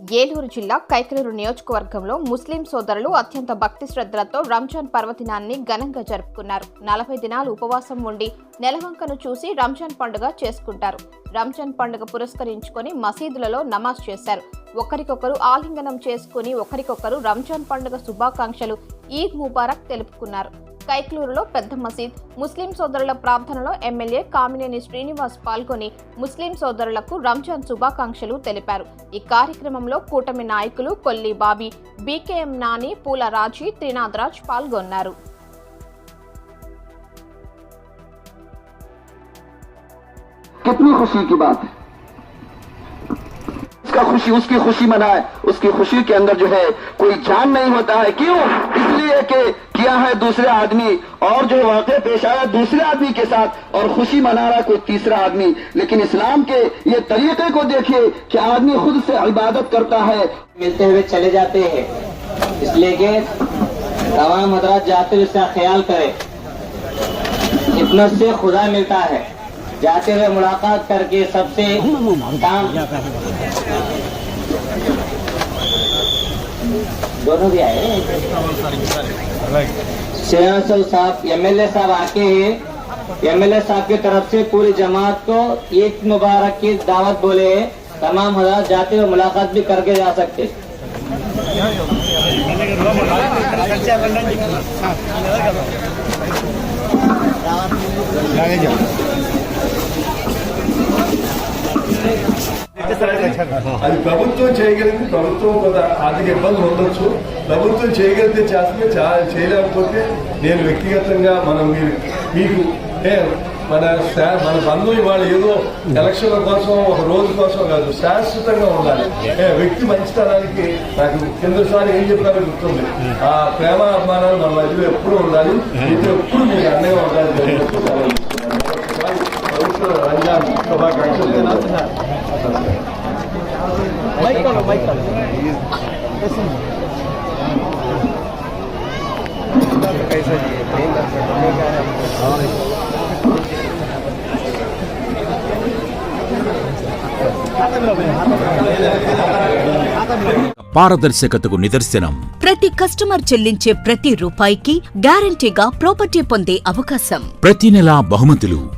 ఏలూరు జిల్లా కైకలూరు నియోజకవర్గంలో ముస్లిం సోదరులు అత్యంత భక్తి శ్రద్ధలతో రంజాన్ పర్వదినాన్ని ఘనంగా జరుపుకున్నారు. నలభై దినాలు ఉపవాసం ఉండి నెలవంకను చూసి రంజాన్ పండుగ చేసుకుంటారు. రంజాన్ పండుగ పురస్కరించుకొని మసీదులలో నమాజ్ చేశారు. ఒకరికొకరు ఆలింగనం చేసుకుని ఒకరికొకరు రంజాన్ పండుగ శుభాకాంక్షలు ఈద్ ముబారక్ తెలుపుకున్నారు. కైక్లూరులో పెద్ద మసీద్ ముస్లిం సోదరుల ప్రార్థనలో ఎమ్మెల్యే కామినేని శ్రీనివాస్ పాల్గొని ముస్లిం సోదరులకు రంజాన్ శుభాకాంక్షలు తెలిపారు ఈ కార్యక్రమంలో కూటమి నాయకులు కొల్లి బాబీ బీకేఎం నాని పూల రాజీ త్రినాథ్ రాజ్ పాల్గొన్నారు کتنی خوشی کی بات ہے اس کا خوشی اس کی خوشی منائے اس کی خوشی کے اندر جو ہے کوئی جان نہیں ہوتا ہے کیوں اس لیے کہ کیا ہے دوسرے آدمی اور جو واقع پیش آیا دوسرے آدمی کے ساتھ اور خوشی منا رہا کوئی تیسرا آدمی۔ لیکن اسلام کے یہ طریقے کو دیکھیے کہ آدمی خود سے عبادت کرتا ہے۔ ملتے ہوئے چلے جاتے ہیں۔ اس لیے کہ تمام حضرات جاتے ہوئے اس کا خیال کرے۔ خدمت سے خدا ملتا ہے۔ جاتے ہوئے ملاقات کر کے سب سے کام۔ دونوں بھی آئے سیاسی صاحب ایم ایل اے صاحب آ کے ایم ایل اے صاحب کی طرف سے پوری جماعت کو ایک مبارک کی دعوت بولے تمام حضرات جاتے ہوئے ملاقات بھی کر کے جا سکتے ہیں అది ప్రభుత్వం చేయగలిగింది ప్రభుత్వం కొంత ఆర్థిక ఇబ్బందులు ఉండొచ్చు. ప్రభుత్వం చేయగలిగితే చేస్తే చేయలేకపోతే నేను వ్యక్తిగతంగా మనం మీరు మీకు మన శా- మన బంధువు ఇవాళ ఏదో ఎలక్షన్ల కోసం ఒక రోజు కోసం కాదు శాశ్వతంగా ఉండాలి. వ్యక్తి మంచితనానికి నాకు కిందసారి ఏం చెప్పారో గుర్తుంది. ఆ ప్రేమ అభిమానాలు మన మధ్యలో ఎప్పుడూ ఉండాలి. మీతో ఎప్పుడు మీకు అండగా ఉండాలి. రంజాన్ శుభాకాంక్షలు. పారదర్శకతకు నిదర్శనం. ప్రతి కస్టమర్ చెల్లించే ప్రతి రూపాయికి గ్యారంటీగా ప్రాపర్టీ పొందే అవకాశం. ప్రతి నెలా బహుమతులు.